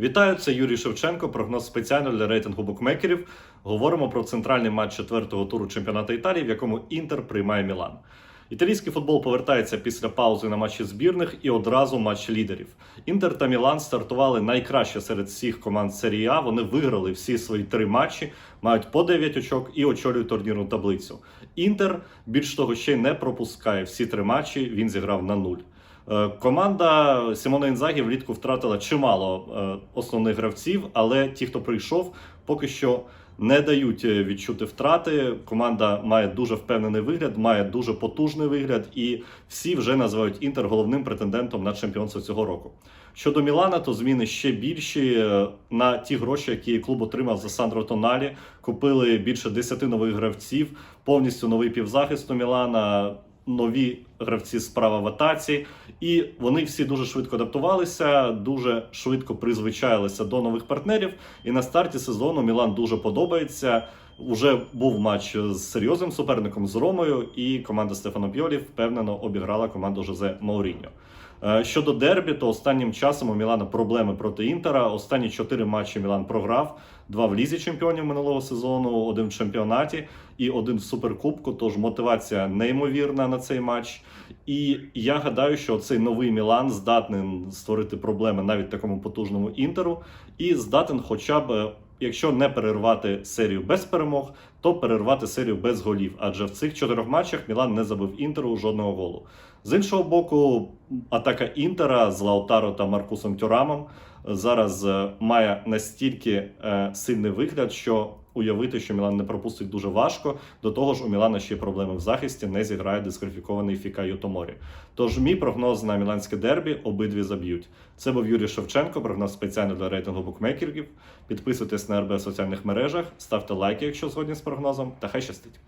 Вітаю, це Юрій Шевченко. Прогноз спеціально для рейтингу букмекерів. Говоримо про центральний матч четвертого туру чемпіонату Італії, в якому Інтер приймає Мілан. Італійський футбол повертається після паузи на матчі збірних і одразу матч лідерів. Інтер та Мілан стартували найкраще серед всіх команд серії А. Вони виграли всі свої три матчі, мають по 9 очок і очолюють турнірну таблицю. Інтер більш того ще не пропускає всі три матчі. Він зіграв на нуль. Е, Команда Сімона Інзагі влітку втратила чимало е, основних гравців, але ті, хто прийшов, поки що не дають е, відчути втрати. Команда має дуже впевнений вигляд, має дуже потужний вигляд, і всі вже називають Інтер головним претендентом на чемпіонство цього року. Щодо Мілана, то зміни ще більші на ті гроші, які клуб отримав за Сандро Тоналі. Купили більше 10 нових гравців, повністю новий півзахист у Мілана. Нові гравці справа в атаці, і вони всі дуже швидко адаптувалися, дуже швидко призвичаїлися до нових партнерів. І на старті сезону Мілан дуже подобається. Уже був матч з серйозним суперником з Ромою, і команда Стефано Пьолі впевнено обіграла команду Жозе Мауріньо. Е, Щодо дербі, то останнім часом у Мілана проблеми проти Інтера. Останні чотири матчі Мілан програв: два в лізі чемпіонів минулого сезону, один в чемпіонаті і один в суперкубку. Тож мотивація неймовірна на цей матч. І я гадаю, що цей новий Мілан здатний створити проблеми навіть такому потужному інтеру, і здатен, хоча б. Якщо не перервати серію без перемог, то перервати серію без голів. Адже в цих чотирьох матчах Мілан не забив інтеру жодного голу. З іншого боку, атака інтера з Лаутаро та Маркусом Тюрамом зараз е, має настільки е, сильний вигляд, що уявити, що Мілан не пропустить дуже важко. До того ж, у Мілана ще проблеми в захисті, не зіграє дискваліфікований Фіка Ютоморі. Тож мій прогноз на міланське дербі обидві заб'ють. Це був Юрій Шевченко, прогноз спеціально для рейтингу букмекерів. Підписуйтесь на РБ в соціальних мережах, ставте лайки, якщо згодні з прогнозом, та хай щастить.